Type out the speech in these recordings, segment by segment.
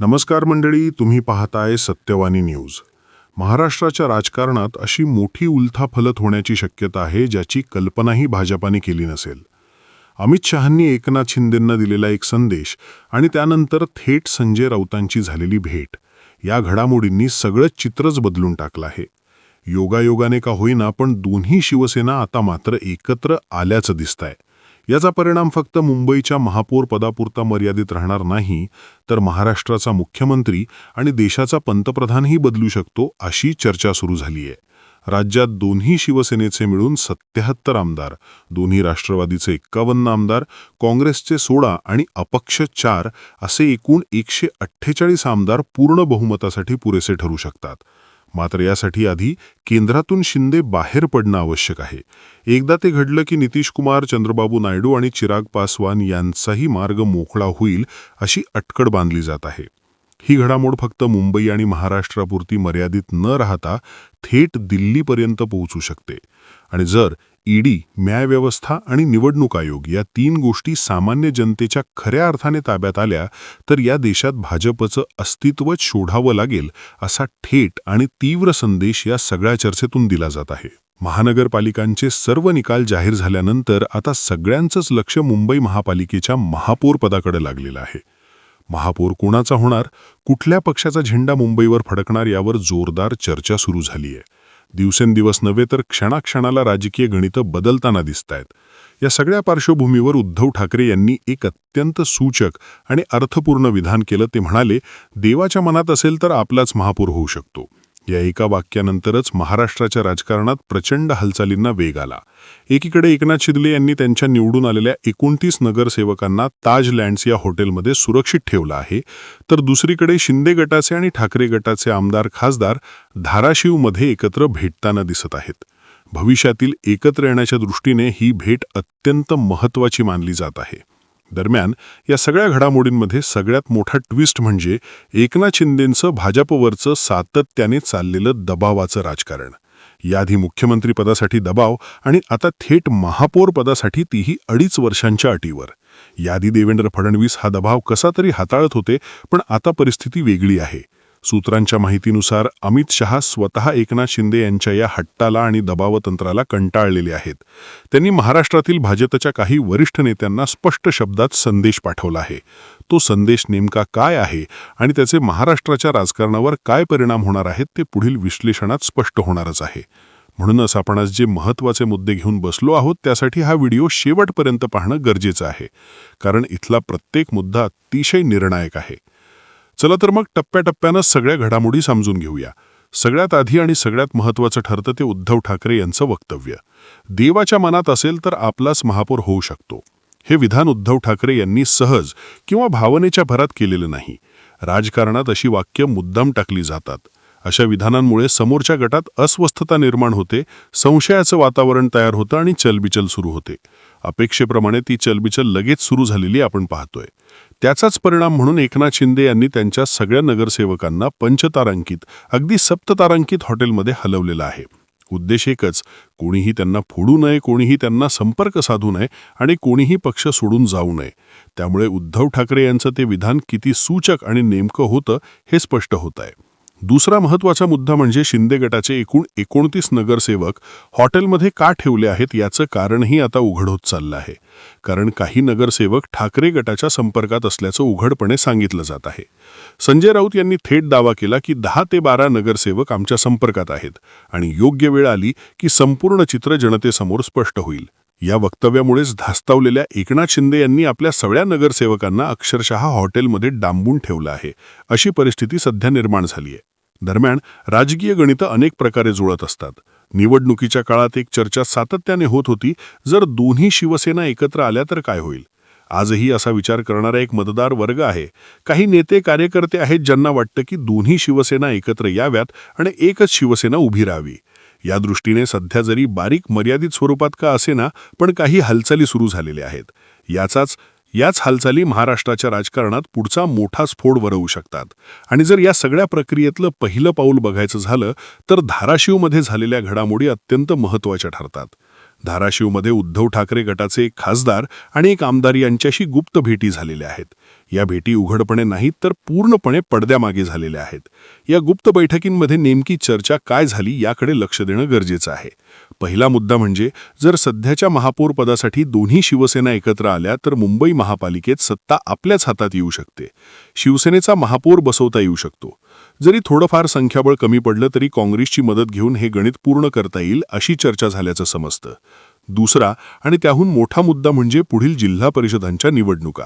नमस्कार मंडळी तुम्ही पाहताय सत्यवाणी न्यूज. महाराष्ट्राच्या राजकारणात अशी मोठी उलथाफलत होण्याची शक्यता आहे ज्याची कल्पनाही भाजपाने केली नसेल. अमित शहांनी एकनाथ शिंदेंना दिलेला एक संदेश आणि त्यानंतर थेट संजय राऊतांची झालेली भेट या घडामोडींनी सगळं चित्रच बदलून टाकलं आहे. योगायोगाने का होईना पण दोन्ही शिवसेना आता मात्र एकत्र आल्याचं दिसतंय. याचा परिणाम फक्त मुंबईच्या महापौर पदापुरता मर्यादित राहणार नाही तर महाराष्ट्राचा मुख्यमंत्री आणि देशाचा पंतप्रधानही बदलू शकतो अशी चर्चा सुरू झाली आहे राज्यात दोन्ही शिवसेनेचे मिळून सत्याहत्तर आमदार दोन्ही राष्ट्रवादीचे एक्कावन्न आमदार काँग्रेसचे सोळा आणि अपक्ष चार असे एकूण एकशे अठ्ठेचाळीस आमदार पूर्ण बहुमतासाठी पुरेसे ठरू शकतात. मात्र यासाठी आधी केंद्रातून शिंदे बाहेर पडणं आवश्यक आहे. एकदा ते घडलं की नितीश कुमार चंद्रबाबू नायडू आणि चिराग पासवान यांचाही मार्ग मोकळा होईल अशी अटकड बांधली जात आहे. ही घडामोड फक्त मुंबई आणि महाराष्ट्रापुरती मर्यादित न राहता थेट दिल्लीपर्यंत पोहोचू शकते. आणि जर ईडी न्यायव्यवस्था आणि निवडणूक आयोग या तीन गोष्टी सामान्य जनतेच्या खऱ्या अर्थाने ताब्यात आल्या तर या देशात भाजपचं अस्तित्वच शोधावं लागेल असा थेट आणि तीव्र संदेश या सगळ्या चर्चेतून दिला जात आहे. महानगरपालिकांचे सर्व निकाल जाहीर झाल्यानंतर आता सगळ्यांचंच लक्ष मुंबई महापालिकेच्या महापौरपदाकडे लागलेलं आहे. महापौर कोणाचा होणार? कुठल्या पक्षाचा झेंडा मुंबईवर फडकणार यावर जोरदार चर्चा सुरू झाली आहे दिवसेंदिवस नव्हे तर क्षणाक्षणाला राजकीय गणितं बदलताना दिसतायत. या सगळ्या पार्श्वभूमीवर उद्धव ठाकरे यांनी एक अत्यंत सूचक आणि अर्थपूर्ण विधान केलं ते म्हणाले देवाच्या मनात असेल तर आपलाच महापूर होऊ शकतो. या एका वाक्यानंतरच महाराष्ट्राच्या राजकारणात प्रचंड हालचालींना वेग आला. एकीकडे एकनाथ शिंदे यांनी त्यांच्या निवडून आलेल्या एकोणतीस नगरसेवकांना ताज लँड्स या हॉटेलमध्ये सुरक्षित ठेवलं आहे तर दुसरीकडे शिंदे गटाचे आणि ठाकरे गटाचे आमदार खासदार धाराशिवमध्ये एकत्र भेटताना दिसत आहेत. भविष्यातील एकत्र येण्याच्या दृष्टीने ही भेट अत्यंत महत्त्वाची मानली जात आहे. दरम्यान या सगळ्या घडामोडींमध्ये सगळ्यात मोठा ट्विस्ट म्हणजे एकनाथ शिंदेंचं भाजपवरचं सातत्याने चाललेलं दबावाचं राजकारण. याआधी मुख्यमंत्रीपदासाठी दबाव आणि आता थेट महापौर पदासाठी तीही अडीच वर्षांच्या अटीवर. यादी देवेंद्र फडणवीस हा दबाव कसा तरी हाताळत होते पण आता परिस्थिती वेगळी आहे. सूत्रांच्या माहितीनुसार अमित शहा स्वतः एकनाथ शिंदे यांच्या या हट्टाला आणि दबावतंत्राला कंटाळलेले आहेत. त्यांनी महाराष्ट्रातील भाजपच्या काही वरिष्ठ नेत्यांना स्पष्ट शब्दात संदेश पाठवला आहे. तो संदेश नेमका काय आहे आणि त्याचे महाराष्ट्राच्या राजकारणावर काय परिणाम होणार आहेत ते पुढील विश्लेषणात स्पष्ट होणारच आहे. म्हणूनच आपण आज जे महत्त्वाचे मुद्दे घेऊन बसलो आहोत त्यासाठी हा व्हिडिओ शेवटपर्यंत पाहणं गरजेचं आहे. कारण इथला प्रत्येक मुद्दा अतिशय निर्णायक आहे. चला तर मग टप्प्याटप्प्यानं सगळ्या घडामोडी समजून घेऊया. सगळ्यात आधी आणि सगळ्यात महत्त्वाचं ठरतं ते उद्धव ठाकरे यांचं वक्तव्य. देवाच्या मनात असेल तर आपलाच महापौर होऊ शकतो. हे विधान उद्धव ठाकरे यांनी सहज किंवा भावनेच्या भरात केलेलं नाही. राजकारणात अशी वाक्य मुद्दाम टाकली जातात. अशा विधानांमुळे समोरच्या गटात अस्वस्थता निर्माण होते संशयाचं वातावरण तयार होतं आणि चलबिचल सुरू होते. अपेक्षेप्रमाणे ती चलबिचल लगेच सुरू झालेली आपण पाहतोय. त्याचाच परिणाम म्हणून एकनाथ शिंदे यांनी त्यांच्या सगळ्या नगरसेवकांना पंचतारांकित अगदी सप्ततारांकित हॉटेलमध्ये हलवलेलं आहे. उद्देश एकच कोणीही त्यांना फोडू नये कोणीही त्यांना संपर्क साधू नये आणि कोणीही पक्ष सोडून जाऊ नये. त्यामुळे उद्धव ठाकरे यांचं ते विधान किती सूचक आणि नेमकं होतं हे स्पष्ट होत आहे दुसरा महत्त्वाचा मुद्दा म्हणजे शिंदे गटाचे एकूण एकोणतीस नगरसेवक हॉटेलमध्ये का ठेवले आहेत याचं कारणही आता उघड होत चाललं आहे. कारण काही नगरसेवक ठाकरे गटाच्या संपर्कात असल्याचं उघडपणे सांगितलं जात आहे. संजय राऊत यांनी थेट दावा केला की दहा ते बारा नगरसेवक आमच्या संपर्कात आहेत आणि योग्य वेळ आली की संपूर्ण चित्र जनतेसमोर स्पष्ट होईल. या वक्तव्यामुळेच धास्तावलेल्या एकनाथ शिंदे यांनी आपल्या सगळ्या नगरसेवकांना अक्षरशः हॉटेलमध्ये डांबून ठेवलं आहे. अशी परिस्थिती सध्या निर्माण झाली आहे. दरम्यान राजकीय गणितं अनेक प्रकारे जुळत असतात. निवडणुकीच्या काळात एक चर्चा सातत्याने होत होती जर दोन्ही शिवसेना एकत्र आल्या तर काय होईल? आजही असा विचार करणारा एक मतदार वर्ग आहे. काही नेते कार्यकर्ते आहेत ज्यांना वाटतं की दोन्ही शिवसेना एकत्र याव्यात आणि एकच शिवसेना उभी राहावी. या दृष्टीने सध्या जरी बारीक मर्यादित स्वरूपात का असेना पण काही हालचाली सुरू झालेल्या आहेत. याचाच याच हालचाली महाराष्ट्राच्या राजकारणात पुढचा मोठा स्फोट वरवू शकतात. आणि जर या सगळ्या प्रक्रियेतलं पहिलं पाऊल बघायचं झालं तर धाराशिवमध्ये झालेल्या घडामोडी अत्यंत महत्त्वाच्या ठरतात. धाराशिवमध्ये उद्धव ठाकरे गटाचे एक खासदार आणि एक आमदार यांच्याशी गुप्त भेटी झालेल्या आहेत. या भेटी उघडपणे नाहीत तर पूर्णपणे पडद्यामागे झालेल्या आहेत. या गुप्त बैठकींमध्ये नेमकी चर्चा काय झाली याकडे लक्ष देणं गरजेचं आहे. पहिला मुद्दा म्हणजे जर सध्याच्या महापौरपदासाठी दोन्ही शिवसेना एकत्र आल्या तर मुंबई महापालिकेत सत्ता आपल्याच हातात येऊ शकते. शिवसेनेचा महापौर बसवता येऊ शकतो. जरी थोडंफार संख्याबळ कमी पडलं तरी काँग्रेसची मदत घेऊन हे गणित पूर्ण करता येईल अशी चर्चा झाल्याचं समजतं. दुसरा आणि त्याहून मोठा मुद्दा म्हणजे पुढील जिल्हा परिषदांच्या निवडणुका.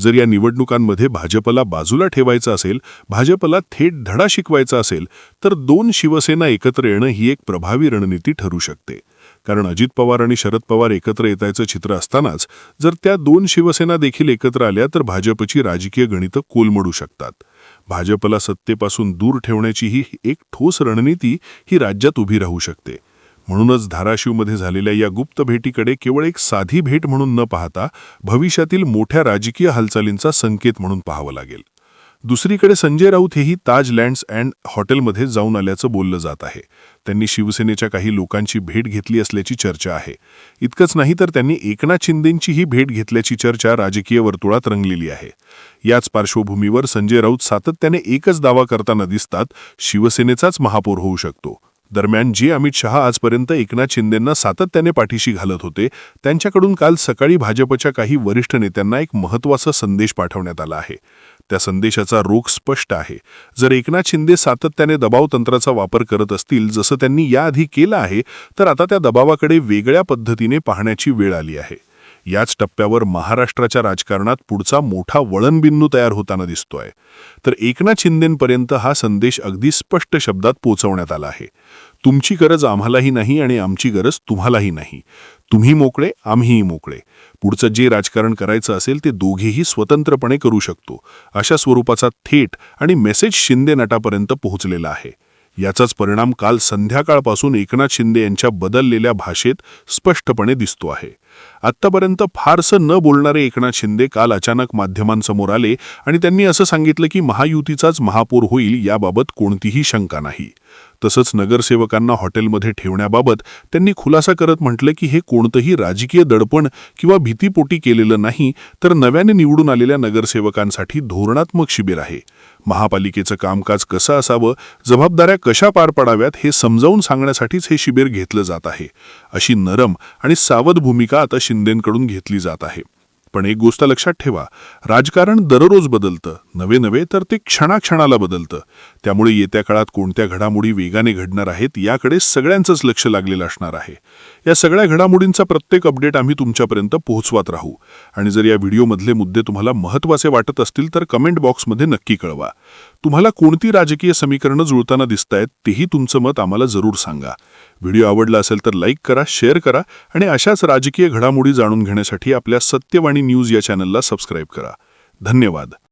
जर या निवडणुकांमध्ये भाजपला बाजूला ठेवायचं असेल भाजपला थेट धडा शिकवायचा असेल तर दोन शिवसेना एकत्र येणं ही एक प्रभावी रणनीती ठरू शकते. कारण अजित पवार आणि शरद पवार एकत्र येतायचं चित्र असतानाच जर त्या दोन शिवसेना देखील एकत्र आल्या तर भाजपची राजकीय गणितं कोलमडू शकतात. भाजपला सत्तेपासून दूर ठेवण्याची ही एक ठोस रणनीती ही राज्यात उभी राहू शकते. म्हणूनच धाराशिवमध्ये झालेल्या या गुप्त भेटीकडे केवळ एक साधी भेट म्हणून न पाहता भविष्यातील मोठ्या राजकीय हालचालींचा संकेत म्हणून पाहावं लागेल. दुसरीकडे संजय राऊत हेही ताज लँड्स अँड हॉटेलमध्ये जाऊन आल्याचं बोललं जात आहे. त्यांनी शिवसेनेच्या काही लोकांची भेट घेतली असल्याची चर्चा आहे. इतकंच नाही तर त्यांनी एकनाथ शिंदेंचीही भेट घेतल्याची चर्चा राजकीय वर्तुळात रंगलेली आहे. याच पार्श्वभूमीवर संजय राऊत सातत्याने एकच दावा करताना दिसतात शिवसेनेचाच महापौर होऊ शकतो. दरम्यान जे अमित शहा आजपर्यंत एकनाथ शिंदेंना सातत्याने पाठीशी घालत होते त्यांच्याकडून काल सकाळी भाजपच्या काही वरिष्ठ नेत्यांना एक महत्त्वाचा संदेश पाठवण्यात आला आहे. त्या संदेशाचा रोख स्पष्ट आहे. जर एकनाथ शिंदे सातत्याने दबाव तंत्राचा वापर करत असतील जसं त्यांनी याआधी केलं आहे तर आता त्या दबावाकडे वेगळ्या पद्धतीने पाहण्याची वेळ आली आहे. याच टप्प्यावर महाराष्ट्राच्या राजकारणात पुढचा मोठा वळणबिंदू तयार होताना दिसतोय. तर एकनाथ शिंदेपर्यंत हा संदेश अगदी स्पष्ट शब्दात पोचवण्यात आला आहे. तुमची गरज आम्हालाही नाही आणि आमची गरज तुम्हालाही नाही. तुम्ही मोकळे आम्हीही मोकळे. पुढचं जे राजकारण करायचं असेल ते दोघेही स्वतंत्रपणे करू शकतो. अशा स्वरूपाचा थेट आणि मेसेज शिंदे नटापर्यंत पोहोचलेला आहे. याचाच परिणाम काल संध्याकाळपासून एकनाथ शिंदे यांच्या बदललेल्या भाषेत स्पष्टपणे दिसतो आहे. आत्तापर्यंत फारसं न बोलणारे एकनाथ शिंदे काल अचानक माध्यमांसमोर आले आणि त्यांनी असं सांगितलं की महायुतीचाच महापौर होईल याबाबत कोणतीही शंका नाही. तसंच नगरसेवकांना हॉटेलमध्ये ठेवण्याबाबत त्यांनी खुलासा करत म्हटलं की हे कोणतंही राजकीय दडपण किंवा भीतीपोटी केलेलं नाही तर नव्याने निवडून आलेल्या नगरसेवकांसाठी धोरणात्मक शिबिर आहे. महापालिकेचं कामकाज कसं असावं जबाबदाऱ्या कशा पार पडाव्यात हे समजावून सांगण्यासाठीच हे शिबिर घेतलं जात आहे. अशी नरम आणि सावध भूमिका आता शिंदेंकडून घेतली जात आहे. पण एक गोष्ट लक्षात ठेवा राजकारण दररोज बदलतं. नवे नवे तर ते क्षणाक्षणाला बदलतं. त्यामुळे येत्या काळात कोणत्या घडामोडी वेगाने घडणार आहेत याकडे सगळ्यांचंच लक्ष लागलेलं असणार आहे. या सगळ्या घडामोडींचा प्रत्येक अपडेट आम्ही तुमच्यापर्यंत पोहोचवत राहू. आणि जर या व्हिडिओमधले मुद्दे तुम्हाला महत्त्वाचे वाटत असतील तर कमेंट बॉक्समध्ये नक्की कळवा. तुम्हाला कोणती राजकीय समीकरणं जुळताना दिसतायत तेही तुमचं मत आम्हाला जरूर सांगा. व्हिडिओ आवडला असेल तर लाईक करा शेअर करा आणि अशाच राजकीय घडामोडी जाणून घेण्यासाठी आपल्या सत्यवाणी न्यूज या चॅनलला सबस्क्राईब करा. धन्यवाद.